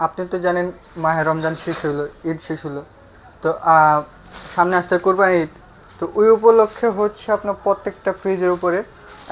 আপনি তো জানেন মাহে রমজান শেষ হলো ঈদ শেষ হলো তো সামনে আসতে কোরবানি ঈদ। তো ওই উপলক্ষে হচ্ছে আপনার প্রত্যেকটা ফ্রিজের উপরে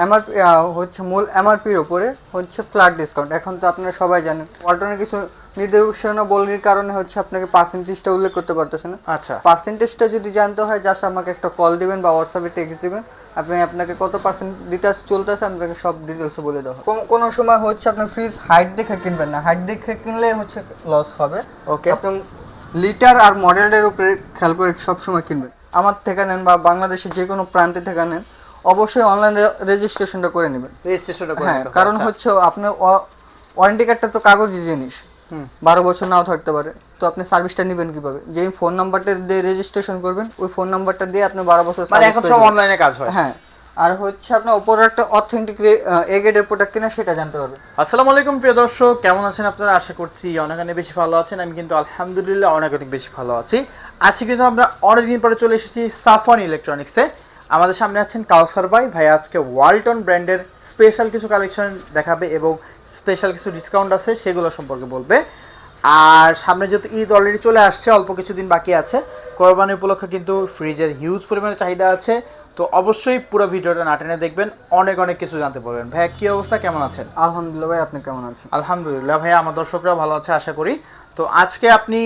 এমআরপি হচ্ছে মূল এমআরপির উপরে হচ্ছে ফ্ল্যাট ডিসকাউন্ট এখন তো আপনারা সবাই জানেন অল্টারনেট কিছু নির্দেশনা বলির কারণে হচ্ছে আপনাকে পার্সেন্টেজটা উল্লেখ করতে পারতেছে না। আচ্ছা। পার্সেন্টেজটা যদি জানতে হয় জাস্ট আমাকে একটা কল দিবেন বা হোয়াটসঅ্যাপে টেক্সট দিবেন। আপনি আপনাকে কত পার্সেন্ট ডিটেলস চলতেছে আপনাকে সব ডিটেলস বলে দেওয়া কোনো সময় হচ্ছে আপনার ফ্রিজ হাইট দেখে কিনবেন না। হাইট দেখে কিনলে হচ্ছে লস হবে। ওকে আপনি লিটার আর মডেলের উপরে খেয়াল করে সবসময় কিনবেন। আমার থেকে নেন বা বাংলাদেশের যে কোনো প্রান্তে থেকে নেন অবশ্যই অনলাইন রেজিস্ট্রেশনটা করে নেবেন। রেজিস্ট্রেশনটা করে হ্যাঁ কারণ আচ্ছা। হচ্ছে আপনার ওয়ারেন্টি কার্ডটা তো কাগজি জিনিস। বারো বছর নাও থাকতে পারে। তো আপনি সার্ভিসটা নেবেন কীভাবে? যে ফোন নাম্বারটা দিয়ে রেজিস্ট্রেশন করবেন ওই ফোন নাম্বারটা দিয়ে আপনি বারো বছর মানে এখন সব অনলাইনে কাজ হয়। হ্যাঁ। আর হচ্ছে আপনার ওপর একটা অথেন্টিক এ গ্রেডের প্রোডাক্ট কিনা সেটা জানতে পারবেন আসসালামু আলাইকুম প্রিয় দর্শক। কেমন আছেন আপনারা? আশা করছি অনেক অনেক বেশি ভালো আছেন। আমি কিন্তু আলহামদুলিল্লাহ অনেক অনেক বেশি ভালো আছি। আজকে কিন্তু আমরা অনেকদিন পরে চলে এসেছি সাফওয়ান ইলেকট্রনিক্সে আমাদের সামনে আছেন কাউসার ভাই। ভাই আজকে ওয়ালটন ব্র্যান্ডের স্পেশাল কিছু কালেকশন দেখাবে এবং স্পেশাল কিছু ডিসকাউন্ট আছে সেগুলো সম্পর্কে বলবে। আর সামনে যেহেতু ঈদ অলরেডি চলে আসছে অল্প কিছুদিন বাকি আছে কোরবানি উপলক্ষে কিন্তু ফ্রিজের হিউজ পরিমাণে চাহিদা আছে। তো অবশ্যই পুরো ভিডিওটা না টেনে দেখবেন অনেক অনেক কিছু জানতে পারবেন। ভাইয়া কি অবস্থা? কেমন আছেন? আলহামদুলিল্লাহ ভাই আপনি কেমন আছেন? আলহামদুলিল্লাহ ভাইয়া আমার দর্শকরা ভালো আছে আশা করি। তো আজকে আপনি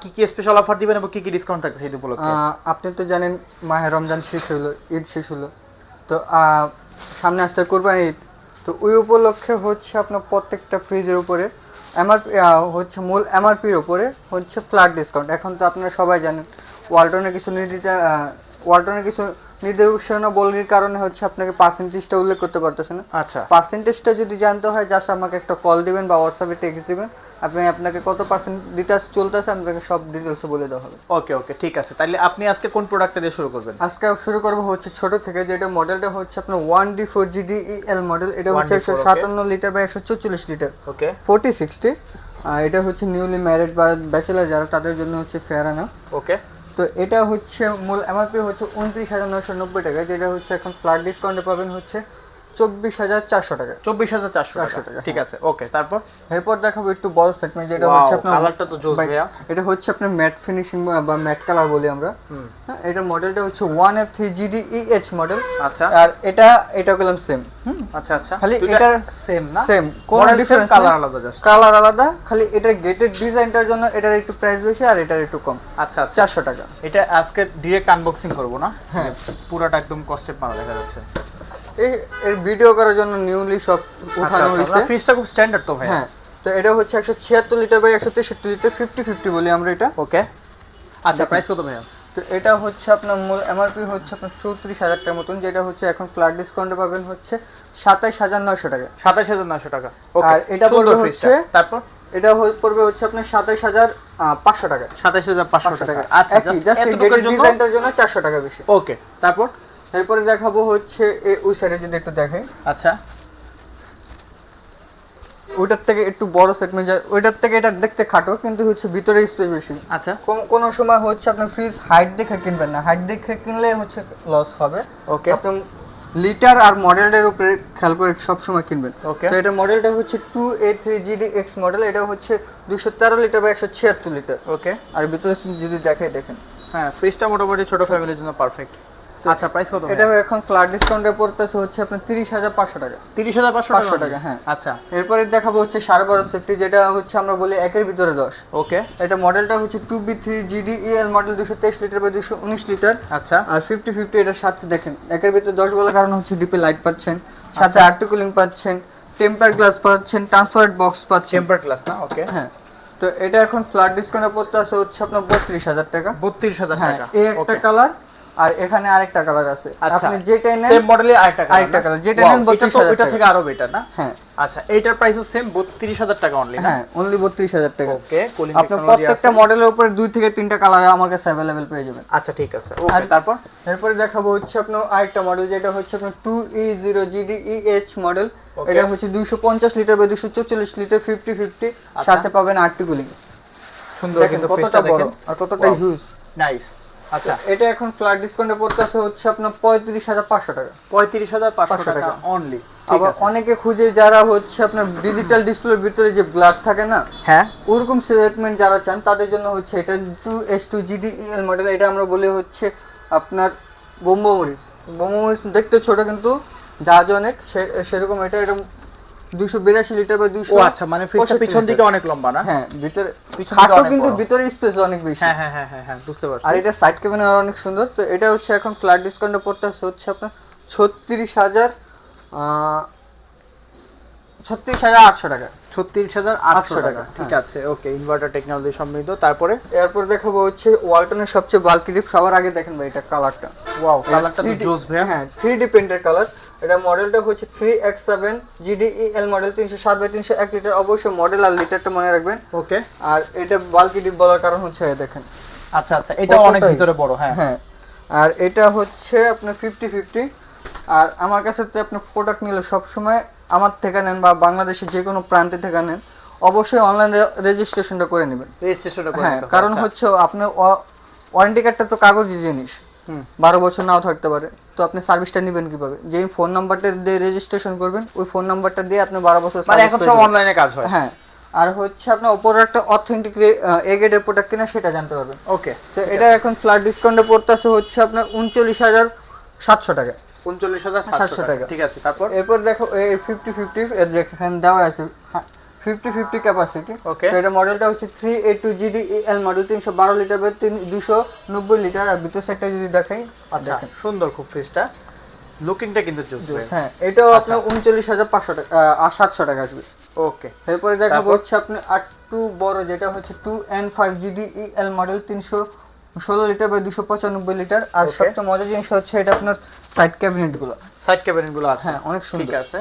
কি কি স্পেশাল অফার দিবেন এবং কি কি ডিসকাউন্ট থাকছে সেই উপলক্ষে? আপনি তো জানেন মাহে রমজান শেষ হলো ঈদ শেষ হলো তো সামনে আসতে কোরবানি ঈদ। তো ওই উপলক্ষে হচ্ছে আপনার প্রত্যেকটা ফ্রিজের উপরে এমআরপি হচ্ছে মূল এমআরপির উপরে হচ্ছে ফ্ল্যাট ডিসকাউন্ট এখন তো আপনারা সবাই জানেন ওয়ালটনের কিছু নির্দিষ্ট ওয়ালটনের কিছু নির্দেশনা বলির কারণে হচ্ছে আপনাকে পার্সেন্টেজটা উল্লেখ করতে পারতেছে না। আচ্ছা। পার্সেন্টেজটা যদি জানতে হয় জাস্ট আমাকে একটা কল দিবেন বা হোয়াটসঅ্যাপে টেক্সট দিবেন। আপনি আপনাকে কত পার্সেন্ট ডিটেলস চলতেছে আপনাকে সব ডিটেলস বলে দেওয়া হবে। ওকে ওকে ঠিক আছে। তাহলে আপনি আজকে কোন প্রোডাক্টটা দিয়ে শুরু করবেন? আজকে শুরু করব হচ্ছে ছোট থেকে যেটা মডেলটা হচ্ছে আপনার one D four GD L model এটা হচ্ছে 1D4, একশো সাতান্ন লিটার বা একশো চল্লিশ লিটার ওকে। ফোর্টি সিক্সটি এটা হচ্ছে নিউলি ম্যারিড বা ব্যাচেলার যারা তাদের জন্য হচ্ছে ফেয়ার আনা ওকে। তো এটা হচ্ছে মূল এমআরপি হচ্ছে উনত্রিশ হাজার নশো নব্বই টাকা যেটা হচ্ছে এখন ফ্ল্যাট ডিসকাউন্টে পাবেন হচ্ছে চব্বিশ হাজার চারশো টাকা। চব্বিশ হাজার চারশো টাকা। টাকা, ঠিক আছে ওকে তারপর? এরপর দেখাবো একটু বড় সেগমেন্ট যেটা হচ্ছে আপনার কালারটা তো জোস ভাইয়া। এটা হচ্ছে আপনার ম্যাট ফিনিশিং বা ম্যাট কালার বলি আমরা। হ্যাঁ এটার মডেলটা হচ্ছে one F three GD EH model আচ্ছা। আর এটা এটা করলাম সেম আচ্ছা আচ্ছা। খালি এটার- সেম না? সেম কোন ডিফারেন্স colour আলাদা। কালার আলাদা খালি এটার গেটের ডিজাইনটার জন্য এটার একটু প্রাইস বেশি আর এটার একটু কম। আচ্ছা চারশো টাকা। এটা আজকে ডিরেক্ট আনবক্সিং করব না? হ্যাঁ। পুরোটা একদম কস্টেপ মারা দেখা যাচ্ছে। এর ভিডিও করার জন্য নিউলি সব আচ্ছা উঠানো হয়েছে ফ্রিজটা খুব স্ট্যান্ডার্ড তো ভাই হ্যাঁ তো এটা হচ্ছে একশো ছিয়াত্তর লিটার বাই একশো তেষট্টি লিটার ফিফটি ফিফটি বলি আমরা এটা। ওকে আচ্ছা প্রাইস কত ভাইয়া? তো এটা হচ্ছে আপনার মূল এমআরপি হচ্ছে আপনার চৌত্রিশ হাজার টাকার মতন যেটা হচ্ছে এখন ফ্ল্যাট ডিসকাউন্টে পাবেন হচ্ছে সাতাইশ হাজার নয়শো টাকা। সাতাশ হাজার নয়শো টাকা। আর এটা পড়বে হচ্ছে- তারপর? এটা পড়বে হচ্ছে আপনার সাতাইশ হাজার পাঁচশো টাকা। সাতাশ হাজার পাঁচশো টাকা। আচ্ছা জাস্ট এই ডিজাইনটার জন্য? চারশো টাকা বেশি। ওকে তারপর? এরপরে দেখাবো হচ্ছে এই ওই সাইডে যদি একটু দেখেন আচ্ছা। ওইটার থেকে একটু বড় সেগমেন্ট যায় ওইটার থেকে এটা দেখতে খাটো কিন্তু হচ্ছে ভিতরে স্পেস বেশি। আচ্ছা। কোন কোন সময় হচ্ছে আপনার ফ্রিজ হাইট দেখে কিনবেন না। হাইট দেখে কিনলে হচ্ছে লস হবে। ওকে আপনি লিটার আর মডেলের উপরে খেয়াল করে সব সময় কিনবেন। ওকে তো এটা মডেলটা হচ্ছে two A three GD X model এটা হচ্ছে দুশো তেরো লিটার বা একশো ছিয়াত্তর লিটার ওকে আর ভিতরে যদি দেখে দেখেন। হ্যাঁ ফ্রিজটা মোটামুটি ছোট ফ্যামিলির জন্য পারফেক্ট আচ্ছা প্রাইস কত এটা এখন ফ্ল্যাট ডিসকাউন্টে পড়তেছে হচ্ছে আপনার তিরিশ হাজার পাঁচশো টাকা। তিরিশ হাজার পাঁচশো পাঁচশো টাকা হ্যাঁ। আচ্ছা। এরপরে দেখাবো হচ্ছে সাড়ে বারো সেফটি যেটা হচ্ছে আমরা বলি একের ভিতরে দশ। ওকে। এটা মডেলটা হচ্ছে two B three GD L model দুশো তেইশ লিটার বা দুশো উনিশ লিটার আচ্ছা। আর ফিফটি ফিফটি এটার সাথে দেখেন একের ভিতরে দশ বলার কারণ হচ্ছে ডিপে লাইট পাচ্ছেন সাথে আর্টি কুলিং পাচ্ছেন টেম্পার গ্লাস পাচ্ছেন ট্রান্সপারেন্ট বক্স পাচ্ছেন। টেম্পার ক্লাস না? ওকে হ্যাঁ। তো এটা এখন ফ্ল্যাট ডিসকাউন্টে পড়তে আসে হচ্ছে আপনার বত্রিশ হাজার টাকা। বত্রিশ হাজার হ্যাঁ টাকা। এই একটা কালার আর এখানে আরেকটা কালার আছে। আচ্ছা আপনি যেটাই নেন সেম মডেলে আরেকটা colour আরেকটা colour, যেটা নেন 32,000 ওইটা টাকা। থেকে আরও বেটার না? হ্যাঁ। আচ্ছা এইটার প্রাইসও সেম বত্রিশ হাজার টাকা অনলি না? হ্যাঁ অনলি বত্রিশ হাজার টাকা। ওকে কুলিং আপনার প্রত্যেকটা মডেলের উপরে দুই থেকে তিনটা কালার আমার কাছে অ্যাভেলেবেল পেয়ে যাবেন। আচ্ছা ঠিক আছে। ওকে তারপর? এরপরে দেখাবো হচ্ছে আপনার আরেকটা মডেল যেটা হচ্ছে আপনার two E zero GD EH model এটা হচ্ছে দুইশো পঞ্চাশ লিটার বা দুশো চল্লিশ লিটার ফিফটি ফিফটি সাথে পাবেন আটটি কুলিং সুন্দর কিন্তু কতটা বড় আর কতটা হিউজ নাইস আচ্ছা। এটা এখন ফ্ল্যাট ডিসকাউন্টে পড়তেছে হচ্ছে আপনার পঁয়ত্রিশ হাজার পাঁচশো টাকা। পঁয়ত্রিশ হাজার পাঁচশো টাকা। অনলি আবার অনেকে খুঁজে যারা হচ্ছে আপনার ডিজিটাল ডিসপ্লের ভিতরে যে ব্লাড থাকে না হ্যাঁ। ওরকম সেগমেন্ট যারা চান তাদের জন্য হচ্ছে এটা two S two GD model এটা আমরা বলি হচ্ছে আপনার বোম্বো মরিচ বোম্বো মরিচ দেখতে ছোট কিন্তু জাহাজ অনেক সেরকম এটা এটা দুশো বিরাশি লিটার বা 200 ও আচ্ছা মানে ফ্রিজটা পিছন দিকে অনেক লম্বা না? হ্যাঁ ভিতরে পিছন দিকে খাটো কিন্তু ভিতরে স্পেস অনেক বেশি। হ্যাঁ হ্যাঁ হ্যাঁ হ্যাঁ হ্যাঁ বুঝতে পারছি। আর এটা সাইড ক্যাবিন অনেক সুন্দর। তো এটা হচ্ছে এখন ফ্ল্যাট ডিসকাউন্টে পড়তে হচ্ছে আপনার ছত্রিশ হাজার ছত্রিশ হাজার আটশো টাকা। ছত্রিশ হাজার আটশো টাকা ঠিক হ্যাঁ। আছে ওকে ইনভার্টার টেকনোলজি সমৃদ্ধ। তারপরে? এরপর দেখাবো হচ্ছে ওয়ালটনের সবচেয়ে বাল্কি ডিপ সবার আগে দেখেন ভাই এটা কালারটা ওয়াও কালারটা জোস ভাইয়া। হ্যাঁ থ্রি ডি প্রিন্টের কালার এটা মডেলটা হচ্ছে three X seven GDL model তিনশো সাত বাই তিনশো এক লিটার অবশ্যই মডেল আর লিটারটা মনে রাখবেন। ওকে। আর এটা বাল্কি ডিপ বলার কারণ হচ্ছে দেখেন। আচ্ছা আচ্ছা এটা অনেক ভিতরে বড় হ্যাঁ। হ্যাঁ। আর এটা হচ্ছে আপনার ফিফটি ফিফটি আর আমার কাছে তো আপনি প্রোডাক্ট নিলে সবসময় আমার থেকে নেন বা বাংলাদেশের যে কোনো প্রান্তে থেকে নেন অবশ্যই অনলাইন রেজিস্ট্রেশনটা করে নেবেন। রেজিস্ট্রেশনটা করে হ্যাঁ কারণ আচ্ছা। হচ্ছে আপনার ওয়ারেন্টি কার্ডটা তো কাগজি জিনিস। বারো বছর নাও থাকতে পারে। তো আপনি সার্ভিসটা নেবেন কীভাবে? যে ফোন নাম্বারটা দিয়ে রেজিস্ট্রেশন করবেন ওই ফোন নাম্বারটা দিয়ে আপনি বারো বছর মানে এখন সব অনলাইনে কাজ হয়। হ্যাঁ। আর হচ্ছে আপনার ওপরে একটা অথেন্টিক এ গ্রেডের প্রোডাক্ট কিনা সেটা জানতে পারবেন। ওকে তো এটা এখন ফ্ল্যাট ডিসকাউন্টে পড়তেছে হচ্ছে আপনার উনচল্লিশ হাজার সাতশো টাকা। উনচল্লিশ হাজার সাতশো টাকা। টাকা। ঠিক আছে তারপর? এরপর দেখো এই ফিফটি ফিফটি এখানে দেওয়া আছে ফিফটি ফিফটি ক্যাপাসিটি এটা মডেলটা হচ্ছে three A two GD L model তিনশো বারো লিটার বা তিন দুশো নব্বই লিটার আর ভিতর সাইডটা যদি দেখাই আচ্ছা সুন্দর খুব ফ্রিজটা লুকিংটা কিন্তু হ্যাঁ এটাও আচ্ছা। আপনার উনচল্লিশ হাজার পাঁচশো টাকা আর সাতশো টাকা আসবে। ওকে এরপরে দেখাবো হচ্ছে আপনি আর টু বড় যেটা হচ্ছে two N five GD L model তিনশো ষোলো লিটার বা দুশো পঁচানব্বই লিটার। আর সবচেয়ে মজার জিনিস হচ্ছে এটা আপনার সাইড ক্যাবিনেটগুলো সাইড ক্যাবিনেটগুলো আছে। হ্যাঁ অনেক ঠিক সুন্দর আছে।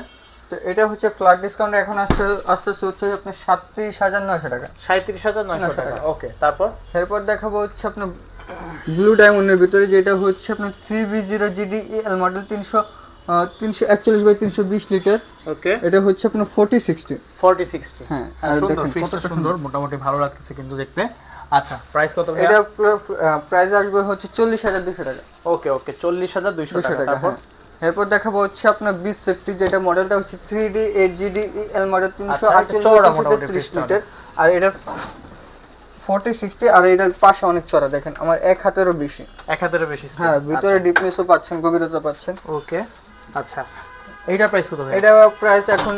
তো এটা হচ্ছে ফ্ল্যাট ডিসকাউন্ট এখন আসছে আস্তে আস্তে হচ্ছে আপনার সাতত্রিশ হাজার নয়শো টাকা। সাঁত্রিশ হাজার নয়শো টাকা। ওকে তারপর? এরপর দেখাবো হচ্ছে আপনার ব্লু ডায়মন্ডের ভিতরে যেটা হচ্ছে আপনার three V zero GD L model তিনশো তিনশো একচল্লিশ বাই তিনশো বিশ লিটার। ওকে এটা হচ্ছে আপনার ফোর্টি সিক্সটি ফর্টি সিক্সটি হ্যাঁ, হ্যাঁ সুন্দর। মোটামুটি ভালো লাগতেছে কিন্তু দেখতে। আচ্ছা প্রাইস কত এটা প্রাইস আসবে হচ্ছে চল্লিশ হাজার দুশো টাকা। ওকে ওকে চল্লিশ হাজার দুশো টাকা হ্যাঁ। এরপর দেখাবো হচ্ছে আপনার বিশ সেফটি যেটা মডেলটা হচ্ছে three D eight GD L model তিনশো আচ্ছা, আটচল্লিশ লিটার আর এটা ফোর্টি সিক্সটি আর এটার পাশে অনেক চড়া দেখেন আমার এক হাতেরও বেশি। এক হাজারের বেশি হ্যাঁ ভিতরে ডিপনেসও পাচ্ছেন গভীরতা পাচ্ছেন। ওকে আচ্ছা। এইটার প্রাইস কত এটা প্রাইস এখন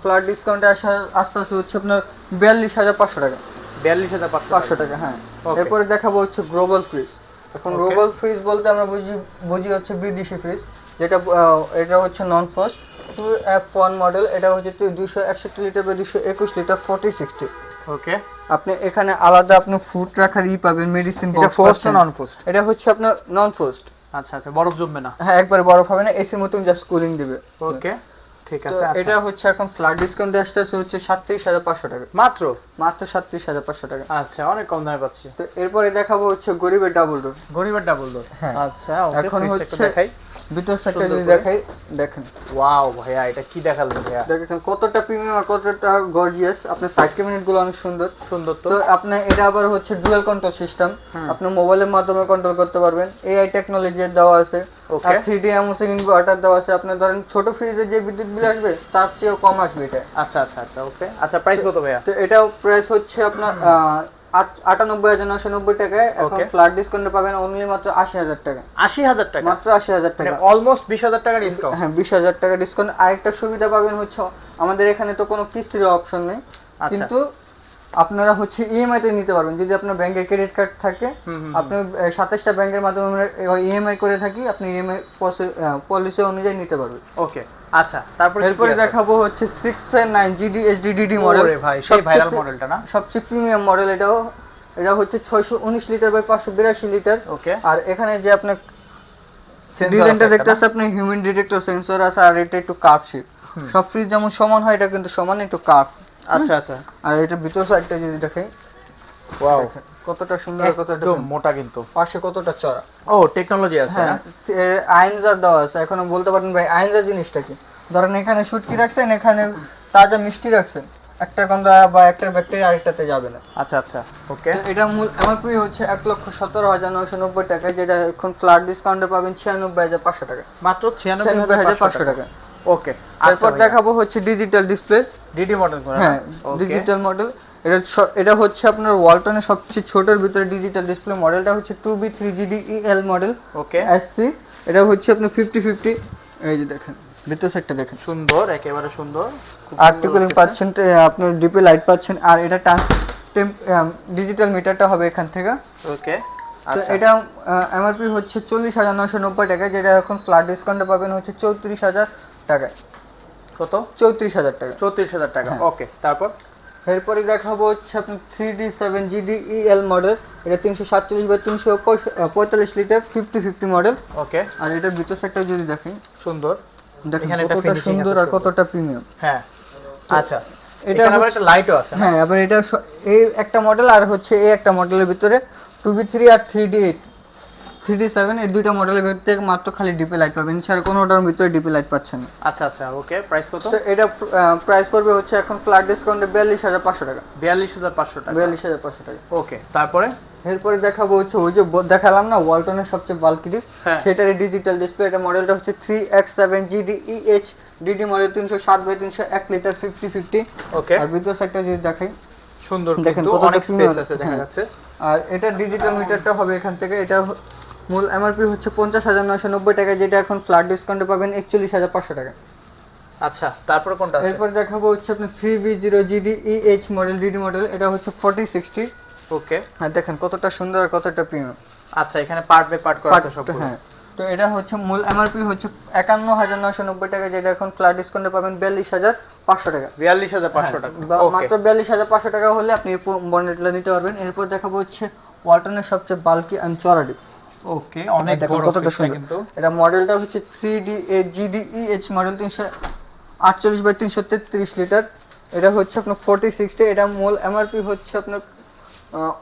ফ্ল্যাট ডিসকাউন্টে আসা আস্তে আস্তে হচ্ছে আপনার বিয়াল্লিশ হাজার পাঁচশো টাকা। বিয়াল্লিশ হাজার পাঁচশো টাকা হ্যাঁ। এরপরে দেখাবো হচ্ছে গ্লোবাল ফ্রিজ এখন গ্লোবাল ফ্রিজ বলতে আমরা বুঝি বুঝি হচ্ছে বিদেশি ফ্রিজ যেটা এটা হচ্ছে non frost two F one model এটা হচ্ছে দুশো একষট্টি লিটার বা দুশো একুশ লিটার ফোর্টি সিক্সটি ওকে আপনি এখানে আলাদা আপনি ফুড রাখার ই পাবেন মেডিসিন এটা ফোস্ট নন ফোস্ট এটা হচ্ছে আপনার নন ফ্রস্ট আচ্ছা আচ্ছা বরফ জমবে না। হ্যাঁ একবারে বরফ হবে না এসির মতন জাস্ট কুলিং দিবে। ওকে ঠিক আছে আচ্ছা। এটা হচ্ছে এখন ফ্ল্যাট ডিসকাউন্টে আসতেছে হচ্ছে সাতত্রিশ হাজার পাঁচশো টাকা। মাত্র? মাত্র সাতত্রিশ হাজার পাঁচশো টাকা। আচ্ছা অনেক কম দামে পাচ্ছি। তো এরপরে দেখাবো হচ্ছে গরিবের ডাবল ডোর গরিবের ডাবল ডোর হ্যাঁ। আচ্ছা এখন হচ্ছে- হচ্ছে দেখাই। ভিতর সাইডটা সুন্দর যদি দেখাই দেখেন। ওয়াও ভাইয়া এটা কি দেখালেন ভাইয়া? দেখেন কতটা প্রিমিয়াম আর কতটা গর্জিয়াস আপনার সাইড অনেক সুন্দর। সুন্দর তো। আপনার এটা আবার হচ্ছে ডুয়াল কন্ট্রোল সিস্টেম হুম। আপনি মোবাইলের মাধ্যমে কন্ট্রোল করতে পারবেন। এআই টেকনোলজি দেওয়া আছে. আর থ্রি ডি এমওসি ইনভার্টার দেওয়া আছে। আপনি ধরেন ছোট ফ্রিজে যে বিদ্যুৎ বিল আসবে তার চেয়েও কম আসবে এটা। আচ্ছা আচ্ছা আচ্ছা ওকে। আচ্ছা প্রাইস কত ভাইয়া? তো এটাও প্রাইস হচ্ছে আপনার আটানব্বই হাজার নশো নব্বই টাকায়। এখন. ফ্ল্যাট ডিসকাউন্টে পাবেন অনলি মাত্র আশি হাজার টাকা। আশি হাজার টাকা? মাত্র আশি হাজার টাকা। অলমোস্ট বিশ হাজার টাকা ডিসকাউন্ট হ্যাঁ বিশ হাজার টাকা ডিসকাউন্ট আরেকটা সুবিধা পাবেন হচ্ছে আমাদের এখানে তো কোনো কিস্তির অপশন নেই। আচ্ছা। কিন্তু আপনারা হচ্ছে ইএমআই তে নিতে পারবেন। যদি আপনার ব্যাংকের ক্রেডিট কার্ড থাকে আপনি সাতাশটা ব্যাংকের মাধ্যমে আমরা ইএমআই করে থাকি আপনি ইএমআই পলিসি অনুযায়ী নিতে পারবেন। ওকে। আচ্ছা তারপরে এরপরে দেখাবো হচ্ছে six nine GD HD DD model ভাই সেই ভাইরাল মডেলটা না? সবচেয়ে প্রিমিয়াম মডেল এটাও। এটা হচ্ছে ছয়শো উনিশ লিটার বাই পাঁচশো বিরাশি লিটার ওকে। আর এখানে যে আপনার ডিজাইনটা দেখতে আছে আপনি হিউম্যান ডিটেক্টর সেন্সর আছে আর এটা একটু কার্ভ শেপ সব ফ্রিজ যেমন সমান হয় এটা কিন্তু সমান একটু কার্ভ আচ্ছা আচ্ছা। আর এটা ভিতর সাইডটা যদি দেখাই। ওয়াও কতটা সুন্দর কতটা মোটা কিন্তু। পাশে কতটা চড়া? ও টেকনোলজি আছে হ্যাঁ আইনজার দেওয়া আছে। এখনও বলতে পারেন ভাই আইনজার জিনিসটা কি? ধরেন এখানে শুটকি রাখছেন এখানে তাজা মিষ্টি রাখছেন। একটা কন্দা বা একটা ব্যাকটেরিয়া আরেকটাতে যাবে না। আচ্ছা আচ্ছা ওকে এটা মূল এমআরপি হচ্ছে এক লক্ষ সতেরো হাজার নয়শো নব্বই টাকা যেটা এখন ফ্ল্যাট ডিসকাউন্টে পাবেন ছিয়ানব্বই হাজার পাঁচশো টাকা। মাত্র ছিয়ানব্বই হাজার পাঁচশো টাকা। ওকে তারপর দেখাবো হচ্ছে ডিজিটাল ডিসপ্লে ডিডি মডেল করে হ্যাঁ ডিজিটাল মডেল এটা এটা হচ্ছে আপনার ওয়ালটনের সবচেয়ে ছোটোর ভিতরে ডিজিটাল ডিসপ্লে মডেলটা হচ্ছে two B three GD EL model okay SC এটা হচ্ছে আপনার ফিফটি ফিফটি এই যে দেখেন ভিতর সাইডটা দেখেন। সুন্দর একেবারে সুন্দর আর্টিকুলিং পাচ্ছেন আপনার ডিপি লাইট পাচ্ছেন আর এটা টাচ ডিজিটাল মিটারটা হবে এখান থেকে। ওকে তো আচ্ছা। এটা এমআরপি হচ্ছে চল্লিশ হাজার নশো নব্বই টাকা যেটা এখন ফ্ল্যাট ডিসকাউন্টে পাবেন হচ্ছে চৌত্রিশ হাজার টাকায়। কত? চৌত্রিশ হাজার টাকা। চৌত্রিশ হাজার টাকা হ্যাঁ। ওকে তারপর? এরপরে দেখাবো হচ্ছে আপনার three D seven GD EL model এটা তিনশো সাতচল্লিশ বা তিনশো পঁয়তাল্লিশ litre fifty fifty model okay আর এটার ভিতর সাইডটা যদি দেখেন সুন্দর। দেখেন কতটা সুন্দর আর কতটা প্রিমিয়াম হ্যাঁ। আচ্ছা। এটা আবার একটা লাইটও আছে হ্যাঁ এবার এটা এই একটা মডেল আর হচ্ছে এই একটা মডেলের ভিতরে টু বি থ্রি আর three D eight three seven এই দুইটা মডেলের ভিতরে মাত্র খালি ডিপি লাইট পাবেন। ছাড়া কোনোটার ভিতরে ডিপি লাইট পাচ্ছেন আচ্ছা আচ্ছা ওকে প্রাইস কত? তো এটা প্রাইস পড়বে হচ্ছে এখন ফ্ল্যাট ডিসকাউন্টে বিয়াল্লিশ হাজার পাঁচশো টাকা। বিয়াল্লিশ হাজার পাঁচশো টাকা। বিয়াল্লিশ হাজার পাঁচশো টাকা। ওকে তারপরে? এরপরে দেখাবো হচ্ছে ওই যে দেখালাম না ওয়ালটনের সবচেয়ে বাল্কিটি। সেটারই ডিজিটাল ডিসপ্লে এটা মডেলটা হচ্ছে three X seven GD EH DD model তিনশো সাত বাই তিনশো এক লিটার ফিফটি ফিফটি ওকে। আর ভিতর সাইডটা যদি দেখাই সুন্দর দেখেন অনেক স্পেস আছে দেখা হ্যাঁ। যাচ্ছে। আর এটা ডিজিটাল মিটারটা হবে এখান থেকে এটা মূল এমআরপি হচ্ছে পঞ্চাশ হাজার নয়শো নব্বই টাকা যেটা এখন ফ্ল্যাট ডিসকাউন্টে পাবেন একচল্লিশ হাজার পাঁচশো টাকা। আচ্ছা তারপর কোনটা এরপর দেখাবো হচ্ছে আপনি three B zero GD EH model DD model এটা হচ্ছে ফোর্টি সিক্সটি ওকে। আর দেখেন কতটা সুন্দর আর কতটা প্রিমিয়াম আচ্ছা এখানে পার্ট বাই পার্ট করা আছে সব হ্যাঁ তো এটা হচ্ছে মূল এমআরপি হচ্ছে একান্ন হাজার নয়শো নব্বই টাকা যেটা এখন ফ্ল্যাট ডিসকাউন্টে পাবেন বিয়াল্লিশ হাজার পাঁচশো টাকা। বিয়াল্লিশ হাজার পাঁচশো টাকা। হ্যাঁ, বা মাত্র বিয়াল্লিশ হাজার পাঁচশো টাকা হলে আপনি বন্ডেটটা নিতে পারবেন। এরপর দেখাবো হচ্ছে ওয়ালটনের সবচেয়ে বাল্কি অ্যান্ড চড়া ডিপ ওকে অনেক বড় কতটা সুন্দর। এটা মডেলটা হচ্ছে three D A GD EH model তিনশো আটচল্লিশ বাই তিনশো তেত্রিশ লিটার এটা হচ্ছে আপনার ফোর্টি সিক্সটি এটা মূল এমআরপি হচ্ছে আপনার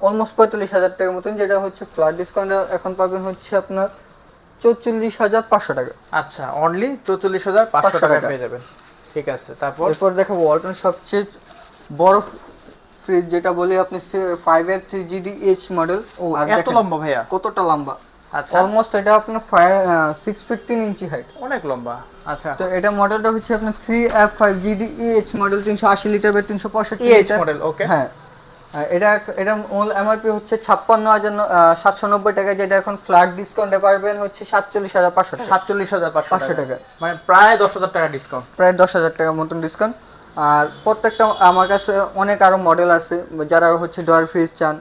অলমোস্ট পঁয়তাল্লিশ হাজার টাকার মতন যেটা হচ্ছে ফ্ল্যাট ডিসকাউন্ট এখন পাবেন হচ্ছে আপনার চৌচল্লিশ হাজার পাঁচশো টাকা। আচ্ছা অনলি চৌচল্লিশ হাজার পাঁচশো টাকা টাকা। পেয়ে যাবেন। ঠিক আছে তারপর? এরপর দেখাবো ওয়ালটন সবচেয়ে বড় ফ্রিজ যেটা বলি আপনি ফাইভ এর থ্রি জিডি এইচ মডেল ও এত লম্বা ভাইয়া। কতটা লম্বা। আচ্ছা। অলমোস্ট এটা আপনার ফাইভ সিক্স ফিট তিন ইঞ্চি হাইট অনেক লম্বা। আচ্ছা। তো এটা মডেলটা হচ্ছে আপনার three F five GD H model তিনশো আশি লিটার বা তিনশো পঁয়ষট্টি মডেল ওকে হ্যাঁ। এটা এটা মূল এমআরপি হচ্ছে ছাপ্পান্ন হাজার সাতশো নব্বই টাকা যেটা এখন ফ্ল্যাট ডিসকাউন্টে পারবেন হচ্ছে সাতচল্লিশ হাজার পাঁচশো টাকা। সাতচল্লিশ হাজার পাঁচশো টাকা। মানে প্রায় দশ হাজার টাকা ডিসকাউন্ট প্রায় দশ হাজার টাকার মতন ডিসকাউন্ট আর প্রত্যেকটা আমার কাছে অনেক আরও মডেল আছে যারা হচ্ছে ডয়ার ফ্রিজ চান।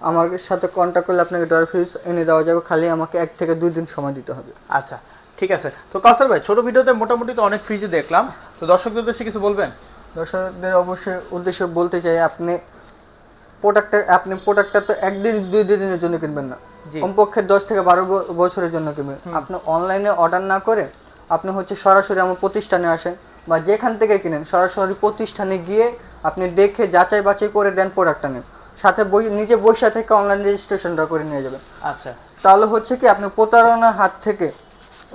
আমার সাথে কন্ট্যাক্ট করলে আপনাকে ডয়ার ফ্রিজ এনে দেওয়া যাবে খালি আমাকে এক থেকে দুই দিন সময় দিতে হবে। আচ্ছা ঠিক আছে। তো কাসার ভাই ছোট ভিডিওতে মোটামুটি তো অনেক ফ্রিজে দেখলাম। তো দর্শকদের উদ্দেশ্যে কিছু বলবেন? দর্শকদের অবশ্যই উদ্দেশ্যে বলতে চাই আপনি প্রোডাক্টটা আপনি প্রোডাক্টটা তো একদিন দুই দিনের জন্য কিনবেন না। কমপক্ষে দশ থেকে বারো বছরের জন্য কিনবেন। আপনি অনলাইনে অর্ডার না করে আপনি হচ্ছে সরাসরি আমার প্রতিষ্ঠানে আসেন বা যেখান থেকে কিনেন সরাসরি প্রতিষ্ঠানে গিয়ে আপনি দেখে যাচাই বাছাই করে দেন প্রোডাক্টটা নেন। সাথে বই নিজে বৈশা থেকে অনলাইন রেজিস্ট্রেশনটা করে নিয়ে যাবেন। আচ্ছা। তাহলে হচ্ছে কি আপনি প্রতারণার হাত থেকে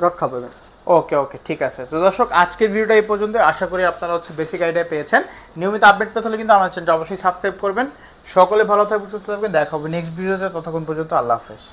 রক্ষা পাবেন। ওকে ওকে ঠিক আছে। তো দর্শক আজকের ভিডিওটা এই পর্যন্ত। আশা করি আপনারা হচ্ছে বেসিক আইডিয়া পেয়েছেন। নিয়মিত আপডেট পেতে হলে কিন্তু আমার চ্যানেলটা অবশ্যই সাবস্ক্রাইব করবেন। সকলে ভালো থাকবেন সুস্থ থাকবেন। দেখা হবে নেক্সট ভিডিওতে ততক্ষণ পর্যন্ত আল্লাহ হাফেজ।